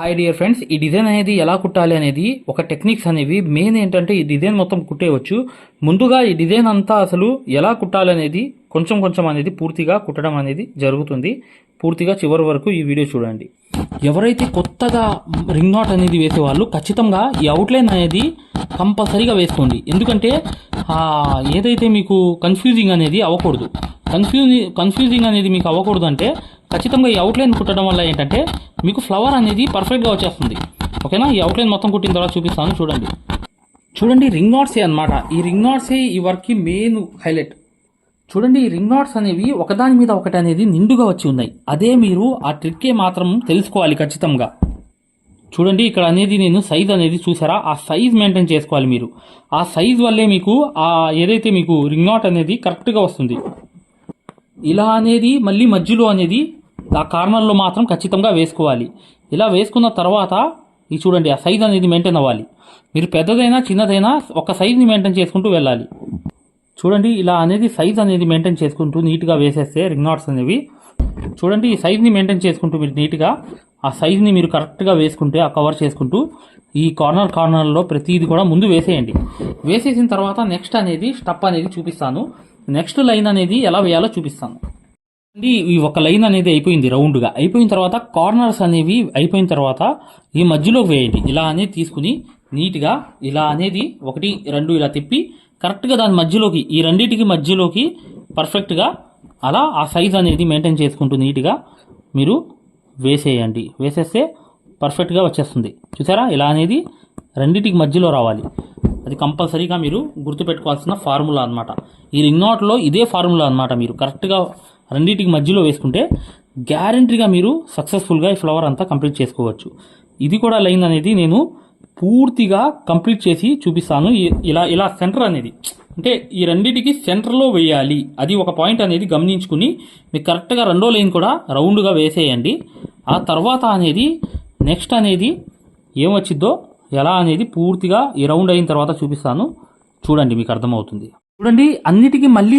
Hi dear friends ఈ design అనేది ఎలా కుట్టాలి అనేది ఒక టెక్నిక్స్ అనేవి మెయిన్ ఏంటంటే ఈ డిజైన్ మొత్తం కుట్టేయవచ్చు. ముందుగా ఈ డిజైన్ అంతా అసలు ఎలా కుట్టాలి అనేది కొంచెం కొంచెం అనేది పూర్తిగా కుట్టడం అనేది జరుగుతుంది. పూర్తిగా చివరి వరకు ఈ వీడియో చూడండి. ఎవరైతే కొత్తగా రింగ్ నాట్ అనేది వేసేవాళ్ళు ఖచ్చితంగా ఈ అవుట్లైన్ అనేది కంపల్సరీగా వేసుకోండి. ఎందుకంటే ఏదైతే మీకు కన్ఫ్యూజింగ్ అనేది అవ్వకూడదు. కన్ఫ్యూజింగ్ కన్ఫ్యూజింగ్ అనేది మీకు అవ్వకూడదు అంటే ఖచ్చితంగా ఈ అవుట్లైన్ కుట్టడం వల్ల ఏంటంటే మీకు ఫ్లవర్ అనేది పర్ఫెక్ట్గా వచ్చేస్తుంది. ఓకేనా? ఈ అవుట్లైన్ మొత్తం కుట్టిన తర్వాత చూపిస్తాను చూడండి. చూడండి రింగ్ నాట్సే అన్నమాట. ఈ రింగ్ నాట్సే ఈ వర్క్కి మెయిన్ హైలైట్ చూడండి ఈ రింగ్ నాట్స్ అనేవి ఒకదాని మీద ఒకటి అనేది నిండుగా వచ్చి ఉన్నాయి. అదే మీరు ఆ ట్రిక్కే మాత్రం తెలుసుకోవాలి ఖచ్చితంగా. చూడండి ఇక్కడ అనేది నేను సైజ్ అనేది చూసారా? ఆ సైజ్ మెయింటైన్ చేసుకోవాలి మీరు. ఆ సైజ్ వల్లే మీకు ఆ ఏదైతే మీకు రింగ్ నాట్ అనేది కరెక్ట్గా వస్తుంది. ఇలా అనేది మళ్ళీ మధ్యలో అనేది ఆ కార్నర్లో మాత్రం ఖచ్చితంగా వేసుకోవాలి. ఇలా వేసుకున్న తర్వాత ఇది చూడండి ఆ సైజ్ అనేది మెయింటైన్ అవ్వాలి. మీరు పెద్దదైనా చిన్నదైనా ఒక సైజ్ని మెయింటైన్ చేసుకుంటూ వెళ్ళాలి. చూడండి ఇలా అనేది సైజ్ అనేది మెయింటైన్ చేసుకుంటూ నీట్గా వేసేస్తే రింగ్ నాట్స్ అనేవి. చూడండి ఈ సైజ్ని మెయింటైన్ చేసుకుంటూ మీరు నీట్గా ఆ సైజ్ని మీరు కరెక్ట్గా వేసుకుంటే ఆ కవర్ చేసుకుంటూ ఈ కార్నర్ కార్నర్లో ప్రతిదీ కూడా ముందు వేసేయండి. వేసేసిన తర్వాత నెక్స్ట్ అనేది స్టప్ అనేది చూపిస్తాను. నెక్స్ట్ లైన్ అనేది ఎలా వేయాలో చూపిస్తాను. ఈ ఒక లైన్ అనేది అయిపోయింది రౌండ్గా. అయిపోయిన తర్వాత కార్నర్స్ అనేవి అయిపోయిన తర్వాత ఈ మధ్యలో వేయండి. ఇలా అనేది తీసుకుని నీట్గా ఇలా అనేది ఒకటి రెండు ఇలా తిప్పి కరెక్ట్గా దాని మధ్యలోకి ఈ రెండింటికి మధ్యలోకి పర్ఫెక్ట్గా అలా ఆ సైజ్ అనేది మెయింటైన్ చేసుకుంటూ నీట్గా మీరు వేసేయండి. వేసేస్తే పర్ఫెక్ట్గా వచ్చేస్తుంది. చూసారా? ఇలా అనేది రెండింటికి మధ్యలో రావాలి. అది కంపల్సరీగా మీరు గుర్తుపెట్టుకోవాల్సిన ఫార్ములా అన్నమాట. ఈ రింగ్ నాట్లో ఇదే ఫార్ములా అన్నమాట మీరు. కరెక్ట్గా రెండింటికి మధ్యలో వేసుకుంటే గ్యారంటీగా మీరు సక్సెస్ఫుల్గా ఈ ఫ్లవర్ అంతా కంప్లీట్ చేసుకోవచ్చు. ఇది కూడా లైన్ అనేది నేను పూర్తిగా కంప్లీట్ చేసి చూపిస్తాను. ఇలా ఇలా సెంటర్ అనేది అంటే ఈ రెండింటికి సెంటర్లో వేయాలి. అది ఒక పాయింట్ అనేది గమనించుకుని మీకు కరెక్ట్గా రెండో లైన్ కూడా రౌండ్గా వేసేయండి. ఆ తర్వాత అనేది నెక్స్ట్ అనేది ఏమొచ్చిద్దో ఎలా అనేది పూర్తిగా ఈ రౌండ్ అయిన తర్వాత చూపిస్తాను. చూడండి మీకు అర్థమవుతుంది. చూడండి అన్నిటికీ మళ్ళీ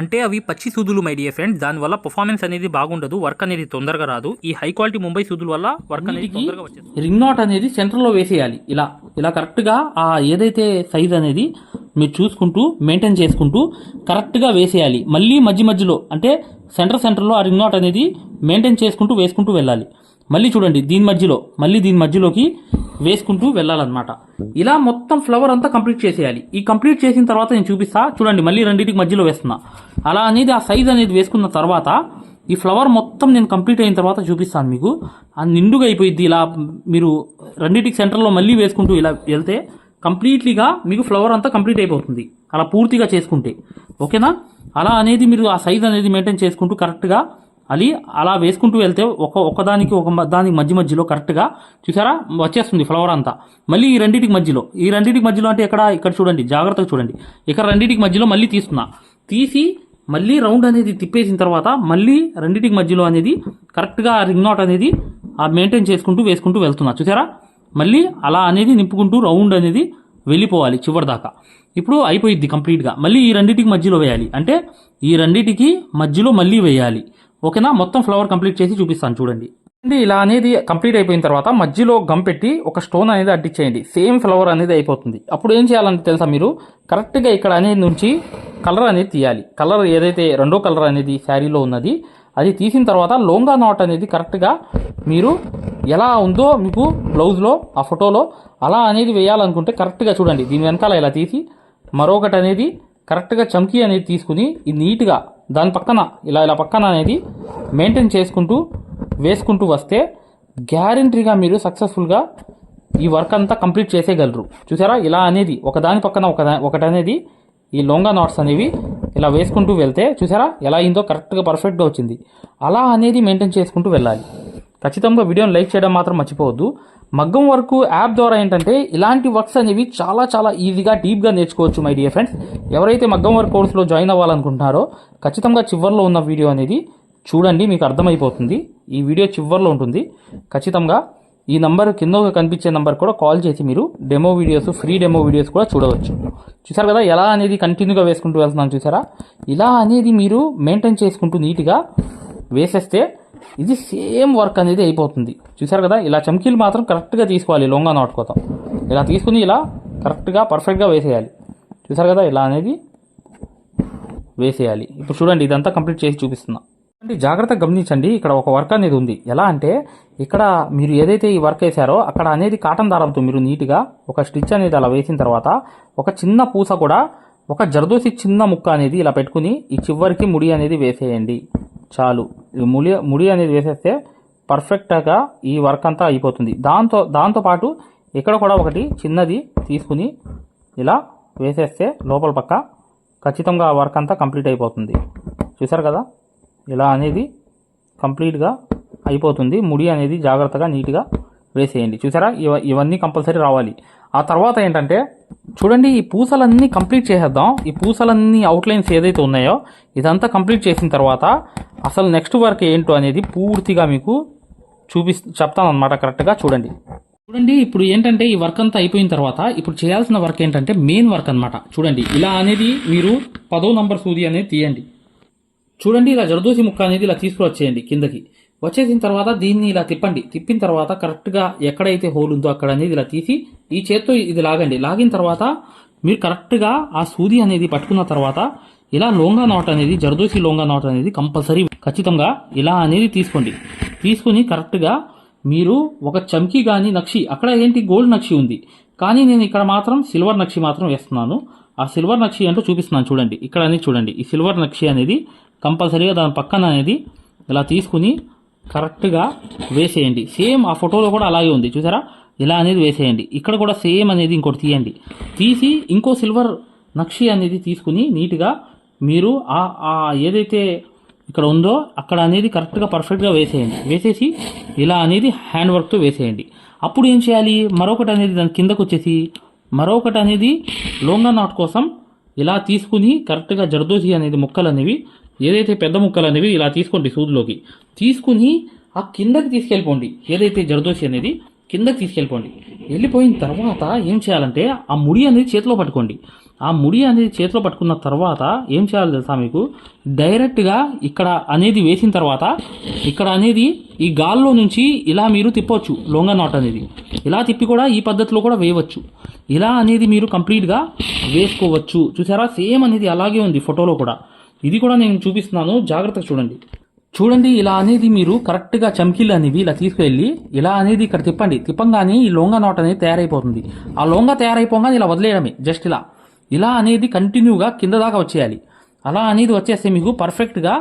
అంటే అవి పచ్చి సూదులు మై డియర్ ఫ్రెండ్ దానివల్ల పర్ఫార్మెన్స్ అనేది బాగుండదు వర్క్ అనేది తొందరగా రాదు. ఈ హై క్వాలిటీ ముంబై సూదుల వల్ల వర్క్ అనేది తొందరగా వచ్చేస్తుంది. రింగ్ నాట్ అనేది సెంటర్లో వేసేయాలి. ఇలా ఇలా కరెక్ట్గా ఆ ఏదైతే సైజ్ అనేది మీరు చూసుకుంటూ మెయింటైన్ చేసుకుంటూ కరెక్ట్గా వేసేయాలి. మళ్ళీ మధ్య మధ్యలో అంటే సెంటర్ సెంటర్లో ఆ రింగ్ నాట్ అనేది మెయింటైన్ చేసుకుంటూ వేసుకుంటూ వెళ్ళాలి. మళ్ళీ చూడండి దీని మధ్యలో మళ్ళీ దీని మధ్యలోకి వేసుకుంటూ వెళ్ళాలన్నమాట. ఇలా మొత్తం ఫ్లవర్ అంతా కంప్లీట్ చేసేయాలి. ఈ కంప్లీట్ చేసిన తర్వాత నేను చూపిస్తా. చూడండి మళ్ళీ రెండింటికి మధ్యలో వేస్తున్నా. అలా అనేది ఆ సైజ్ అనేది వేసుకున్న తర్వాత ఈ ఫ్లవర్ మొత్తం నేను కంప్లీట్ అయిన తర్వాత చూపిస్తాను మీకు. ఆ నిండుగా అయిపోయింది ఇలా మీరు రెండింటికి సెంటర్లో మళ్ళీ వేసుకుంటూ ఇలా వెళ్తే కంప్లీట్లీగా మీకు ఫ్లవర్ అంతా కంప్లీట్ అయిపోతుంది. అలా పూర్తిగా చేసుకుంటే. ఓకేనా? అలా అనేది మీరు ఆ సైజ్ అనేది మెయింటైన్ చేసుకుంటూ కరెక్ట్గా అది అలా వేసుకుంటూ వెళ్తే ఒక ఒకదానికి ఒక దానికి మధ్య మధ్యలో కరెక్ట్గా చూసారా? వచ్చేస్తుంది ఫ్లవర్ అంతా. మళ్ళీ ఈ రెండింటికి మధ్యలో. ఈ రెండింటికి మధ్యలో అంటే ఇక్కడ ఇక్కడ చూడండి. జాగ్రత్తగా చూడండి. ఇక్కడ రెండింటికి మధ్యలో మళ్ళీ తీస్తున్నా. తీసి మళ్ళీ రౌండ్ అనేది తిప్పేసిన తర్వాత మళ్ళీ రెండింటికి మధ్యలో అనేది కరెక్ట్గా రింగ్ నాట్ అనేది ఆ మెయింటైన్ చేసుకుంటూ వేసుకుంటూ వెళ్తున్నా. చూసారా? మళ్ళీ అలా అనేది నింపుకుంటూ రౌండ్ అనేది వెళ్ళిపోవాలి చివరి దాకా ఇప్పుడు అయిపోయిద్ది కంప్లీట్గా మళ్ళీ ఈ రెండింటికి మధ్యలో వేయాలి. అంటే ఈ రెండింటికి మధ్యలో మళ్ళీ వేయాలి. ఓకేనా? మొత్తం ఫ్లవర్ కంప్లీట్ చేసి చూపిస్తాను చూడండి. ఇలా అనేది కంప్లీట్ అయిపోయిన తర్వాత మధ్యలో గమ్ పెట్టి ఒక స్టోన్ అనేది అడ్డిచ్చేయండి. సేమ్ ఫ్లవర్ అనేది అయిపోతుంది. అప్పుడు ఏం చేయాలంటే తెలుసా మీరు? కరెక్ట్గా ఇక్కడ అనేది నుంచి కలర్ అనేది తీయాలి. కలర్ ఏదైతే రెండో కలర్ అనేది శారీలో ఉన్నది అది తీసిన తర్వాత లోంగా నాట్ అనేది కరెక్ట్గా మీరు ఎలా ఉందో మీకు బ్లౌజ్లో ఆ ఫోటోలో అలా అనేది వేయాలనుకుంటే కరెక్ట్గా చూడండి. దీని వెనకాల ఇలా తీసి మరొకటి అనేది కరెక్ట్గా చమ్కీ అనేది తీసుకుని ఇది నీట్గా దాని పక్కన ఇలా ఇలా పక్కన అనేది మెయింటైన్ చేసుకుంటూ వేసుకుంటూ వస్తే గ్యారంటీగా మీరు సక్సెస్ఫుల్గా ఈ వర్క్ అంతా కంప్లీట్ చేసేయగలరు. చూసారా? ఇలా అనేది ఒకదాని పక్కన ఒక ఒకటి అనేది ఈ లొంగా నాట్స్ అనేవి ఇలా వేసుకుంటూ వెళ్తే చూసారా? ఎలా అయిందో కరెక్ట్గా పర్ఫెక్ట్గా వచ్చింది. అలా అనేది మెయింటైన్ చేసుకుంటూ వెళ్ళాలి. ఖచ్చితంగా వీడియోని లైక్ చేయడం మాత్రం మర్చిపోవద్దు. మగ్గం వర్క్ యాప్ ద్వారా ఏంటంటే ఇలాంటి వర్క్స్ అనేవి చాలా చాలా ఈజీగా డీప్గా నేర్చుకోవచ్చు మై డియర్ ఫ్రెండ్స్. ఎవరైతే మగ్గం వర్క్ కోర్సులో జాయిన్ అవ్వాలనుకుంటున్నారో ఖచ్చితంగా చివరిలో ఉన్న వీడియో అనేది చూడండి మీకు అర్థమైపోతుంది. ఈ వీడియో చివరిలో ఉంటుంది. ఖచ్చితంగా ఈ నంబర్ కింద కనిపించే నంబర్ కూడా కాల్ చేసి మీరు demo videos free demo videos కూడా చూడవచ్చు. చూసారు కదా ఎలా అనేది కంటిన్యూగా వేసుకుంటూ వెళ్తున్నాను చూసారా? ఇలా అనేది మీరు మెయింటైన్ చేసుకుంటూ నీట్గా వేసేస్తే ఇది సేమ్ వర్క్ అనేది అయిపోతుంది. చూసారు కదా? ఇలా చమ్కీలు మాత్రం కరెక్ట్గా తీసుకోవాలి లొంగా నాట్ కోసం. ఇలా తీసుకుని ఇలా కరెక్ట్గా పర్ఫెక్ట్గా వేసేయాలి. చూసారు కదా? ఇలా అనేది వేసేయాలి. ఇప్పుడు చూడండి ఇదంతా కంప్లీట్ చేసి చూపిస్తున్నా. అంటే జాగ్రత్తగా గమనించండి ఇక్కడ ఒక వర్క్ అనేది ఉంది. ఎలా అంటే ఇక్కడ మీరు ఏదైతే ఈ వర్క్ వేసారో అక్కడ అనేది కాటన్ దారంతో మీరు నీట్గా ఒక స్టిచ్ అనేది అలా వేసిన తర్వాత ఒక చిన్న పూస కూడా ఒక జరదోసి చిన్న ముక్క అనేది ఇలా పెట్టుకుని ఈ చివరికి ముడి అనేది వేసేయండి. చాలు. ముడి ముడి అనేది వేసేస్తే పర్ఫెక్ట్గా ఈ వర్క్ అంతా అయిపోతుంది. దాంతో దాంతో పాటు ఇక్కడ కూడా ఒకటి చిన్నది తీసుకుని ఇలా వేసేస్తే లోపల పక్క ఖచ్చితంగా ఆ వర్క్ అంతా కంప్లీట్ అయిపోతుంది. చూసారు కదా? ఇలా అనేది కంప్లీట్గా అయిపోతుంది. ముడి అనేది జాగ్రత్తగా నీట్గా వేసేయండి. చూసారా? ఇవ ఇవన్నీ కంపల్సరీ రావాలి. ఆ తర్వాత ఏంటంటే చూడండి ఈ పూసలన్నీ కంప్లీట్ చేసేద్దాం. ఈ పూసలన్నీ అవుట్లైన్స్ ఏదైతే ఉన్నాయో ఇదంతా కంప్లీట్ చేసిన తర్వాత అసలు నెక్స్ట్ వర్క్ ఏంటో అనేది పూర్తిగా మీకు చూపి చెప్తాను అనమాట కరెక్ట్గా చూడండి. చూడండి ఇప్పుడు ఏంటంటే ఈ వర్క్ అంతా అయిపోయిన తర్వాత ఇప్పుడు చేయాల్సిన వర్క్ ఏంటంటే మెయిన్ వర్క్ అనమాట చూడండి ఇలా అనేది మీరు పదో నంబర్ సూది అనేది తీయండి. చూడండి ఇలా జరదోసి ముక్క అనేది ఇలా తీసుకువచ్చేయండి కిందకి. వచ్చేసిన తర్వాత దీన్ని ఇలా తిప్పండి. తిప్పిన తర్వాత కరెక్ట్గా ఎక్కడైతే హోల్ ఉందో అక్కడ అనేది ఇలా తీసి ఈ చేత్తో ఇది లాగండి. లాగిన తర్వాత మీరు కరెక్ట్గా ఆ సూది అనేది పట్టుకున్న తర్వాత ఇలా లోంగా నాట్ అనేది జరదోసి లోంగా నాట్ అనేది కంపల్సరీ ఖచ్చితంగా ఇలా అనేది తీసుకోండి. తీసుకుని కరెక్ట్గా మీరు ఒక చమ్కీ కానీ నక్షి అక్కడ ఏంటి గోల్డ్ నక్షి ఉంది కానీ నేను ఇక్కడ మాత్రం సిల్వర్ నక్షి మాత్రం వేస్తున్నాను. ఆ సిల్వర్ నక్షి అంటూ చూపిస్తున్నాను చూడండి. ఇక్కడ అనేది చూడండి. ఈ సిల్వర్ నక్షి అనేది కంపల్సరీగా దాని పక్కన అనేది ఇలా తీసుకుని కరెక్ట్గా వేసేయండి. సేమ్ ఆ ఫోటోలో కూడా అలాగే ఉంది. చూసారా? ఇలా అనేది వేసేయండి. ఇక్కడ కూడా సేమ్ అనేది ఇంకోటి తీయండి. తీసి ఇంకో సిల్వర్ నక్షి అనేది తీసుకుని నీట్గా మీరు ఆ ఆ ఏదైతే ఇక్కడ ఉందో అక్కడ అనేది కరెక్ట్గా పర్ఫెక్ట్గా వేసేయండి. వేసేసి ఇలా అనేది హ్యాండ్ వర్క్తో వేసేయండి. అప్పుడు ఏం చేయాలి? మరొకటి అనేది దాని కిందకు వచ్చేసి మరొకటి అనేది లోంగా నాట్ కోసం ఇలా తీసుకుని కరెక్ట్గా జర్దోసి అనేది ముక్కలు అనేవి ఏదైతే పెద్ద ముక్కలు అనేవి ఇలా తీసుకోండి సూదులోకి. తీసుకుని ఆ కిందకి తీసుకెళ్ళిపోండి. ఏదైతే జరదోషి అనేది కిందకి తీసుకెళ్ళిపోండి. వెళ్ళిపోయిన తర్వాత ఏం చేయాలంటే ఆ ముడి అనేది చేతిలో పట్టుకోండి. ఆ ముడి అనేది చేతిలో పట్టుకున్న తర్వాత ఏం చేయాలి తెలుసా మీకు? డైరెక్ట్గా ఇక్కడ అనేది వేసిన తర్వాత ఇక్కడ అనేది ఈ గాల్లో నుంచి ఇలా మీరు తిప్పవచ్చు లొంగ నాట్ అనేది. ఇలా తిప్పి కూడా ఈ పద్ధతిలో కూడా వేయవచ్చు. ఇలా అనేది మీరు కంప్లీట్గా వేసుకోవచ్చు. చూసారా? సేమ్ అనేది అలాగే ఉంది ఫోటోలో కూడా. ఇది కూడా నేను చూపిస్తున్నాను. జాగ్రత్తగా చూడండి. చూడండి ఇలా అనేది మీరు కరెక్ట్గా చమ్కీలు అనేవి ఇలా తీసుకెళ్ళి ఇలా అనేది ఇక్కడ తిప్పండి. తిప్పంగానే ఈ లొంగ నాట్ అనేది తయారైపోతుంది. ఆ లొంగ తయారైపోగానే ఇలా వదిలేయడమే జస్ట్ ఇలా. ఇలా అనేది కంటిన్యూగా కింద దాకా వచ్చేయాలి. అలా అనేది వచ్చేస్తే మీకు పర్ఫెక్ట్గా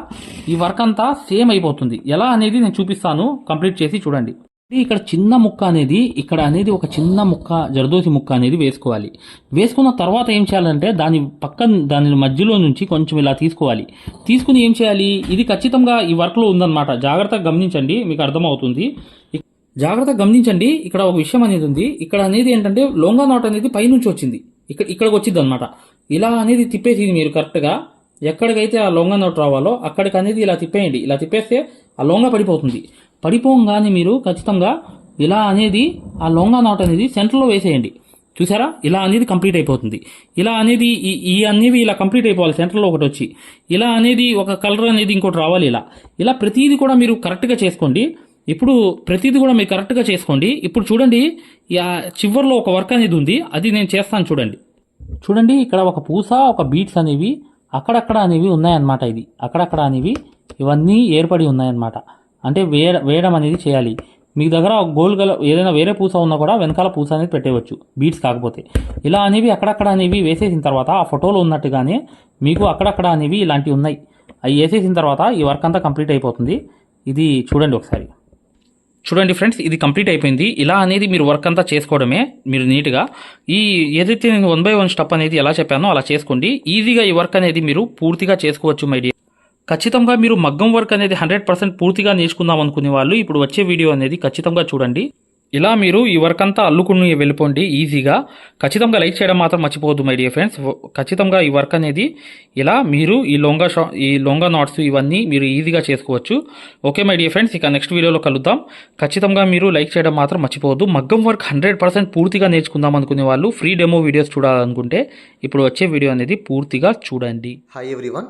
ఈ వర్క్ అంతా సేమ్ అయిపోతుంది. ఎలా అనేది నేను చూపిస్తాను. కంప్లీట్ చేసి చూడండి. ఇక్కడ చిన్న ముక్క అనేది ఇక్కడ అనేది ఒక చిన్న ముక్క జరదోసి ముక్క అనేది వేసుకోవాలి. వేసుకున్న తర్వాత ఏం చేయాలంటే దాని పక్కన దాని మధ్యలో నుంచి కొంచెం ఇలా తీసుకోవాలి. తీసుకుని ఏం చేయాలి? ఇది ఖచ్చితంగా ఈ వర్క్లో ఉందన్నమాట. జాగ్రత్తగా గమనించండి మీకు అర్థమవుతుంది. జాగ్రత్తగా గమనించండి ఇక్కడ ఒక విషయం అనేది ఉంది. ఇక్కడ అనేది ఏంటంటే లొంగా నాట్ అనేది పైనుంచి వచ్చింది. ఇక్కడ ఇక్కడికి వచ్చింది అనమాట ఇలా అనేది తిప్పేసి మీరు కరెక్ట్గా ఎక్కడికైతే ఆ లొంగ నోట్ రావాలో అక్కడికి అనేది ఇలా తిప్పేయండి. ఇలా తిప్పేస్తే ఆ లొంగ పడిపోతుంది. పడిపోగానే మీరు ఖచ్చితంగా ఇలా అనేది ఆ లొంగ నాట్ అనేది సెంటర్లో వేసేయండి. చూసారా? ఇలా అనేది కంప్లీట్ అయిపోతుంది. ఇలా అనేది ఈ ఈ అనేవి ఇలా కంప్లీట్ అయిపోవాలి సెంటర్లో ఒకటి వచ్చి. ఇలా అనేది ఒక కలర్ అనేది ఇంకోటి రావాలి ఇలా. ఇలా ప్రతిదీ కూడా మీరు కరెక్ట్గా చేసుకోండి. ఇప్పుడు ప్రతిదీ కూడా మీరు కరెక్ట్గా చేసుకోండి. ఇప్పుడు చూడండి చివరిలో చివర్లో ఒక వర్క్ అనేది ఉంది. అది నేను చేస్తాను చూడండి. చూడండి ఇక్కడ ఒక పూస ఒక బీట్స్ అనేవి అక్కడక్కడ అనేవి ఉన్నాయన్నమాట ఇది. అక్కడక్కడ అనేవి ఇవన్నీ ఏర్పడి ఉన్నాయన్నమాట. అంటే వేయ వేయడం అనేది చేయాలి. మీ దగ్గర గోల్ గల ఏదైనా వేరే పూస ఉన్నా కూడా వెనకాల పూస అనేది పెట్టేయచ్చు బీట్స్ కాకపోతే. ఇలా అనేవి అక్కడక్కడ అనేవి వేసేసిన తర్వాత ఆ ఫోటోలో ఉన్నట్టుగానే మీకు అక్కడక్కడ అనేవి ఇలాంటివి ఉన్నాయి. అవి వేసేసిన తర్వాత ఈ వర్క్ అంతా కంప్లీట్ అయిపోతుంది. ఇది చూడండి ఒకసారి. చూడండి ఫ్రెండ్స్ ఇది కంప్లీట్ అయిపోయింది. ఇలా అనేది మీరు వర్క్ అంతా చేసుకోవడమే. మీరు నీట్గా ఈ ఏదైతే నేను వన్ బై వన్ స్టెప్ అనేది ఎలా చెప్పానో అలా చేసుకోండి. ఈజీగా ఈ వర్క్ అనేది మీరు పూర్తిగా చేసుకోవచ్చు మై ఖచ్చితంగా మీరు మగ్గం వర్క్ అనేది హండ్రెడ్ పర్సెంట్ పూర్తిగా నేర్చుకుందాం అనుకునే వాళ్ళు ఇప్పుడు వచ్చే వీడియో అనేది ఖచ్చితంగా చూడండి. ఇలా మీరు ఈ వర్క్ అంతా అల్లుకుని వెళ్ళిపోండి ఈజీగా. ఖచ్చితంగా లైక్ చేయడం మాత్రం మర్చిపోవద్దు మై డియర్ ఫ్రెండ్స్. ఖచ్చితంగా ఈ వర్క్ అనేది ఇలా మీరు ఈ లొంగా షా ఈ లొంగా నాట్స్ ఇవన్నీ మీరు ఈజీగా చేసుకోవచ్చు. ఓకే మై డియర్ ఫ్రెండ్స్ ఇక నెక్స్ట్ వీడియోలో కలుద్దాం. ఖచ్చితంగా మీరు లైక్ చేయడం మాత్రం మర్చిపోవద్దు. మగ్గం వర్క్ హండ్రెడ్ పర్సెంట్ పూర్తిగా నేర్చుకుందాం అనుకునే వాళ్ళు ఫ్రీ డెమో వీడియోస్ చూడాలనుకుంటే ఇప్పుడు వచ్చే వీడియో అనేది పూర్తిగా చూడండి. Hi everyone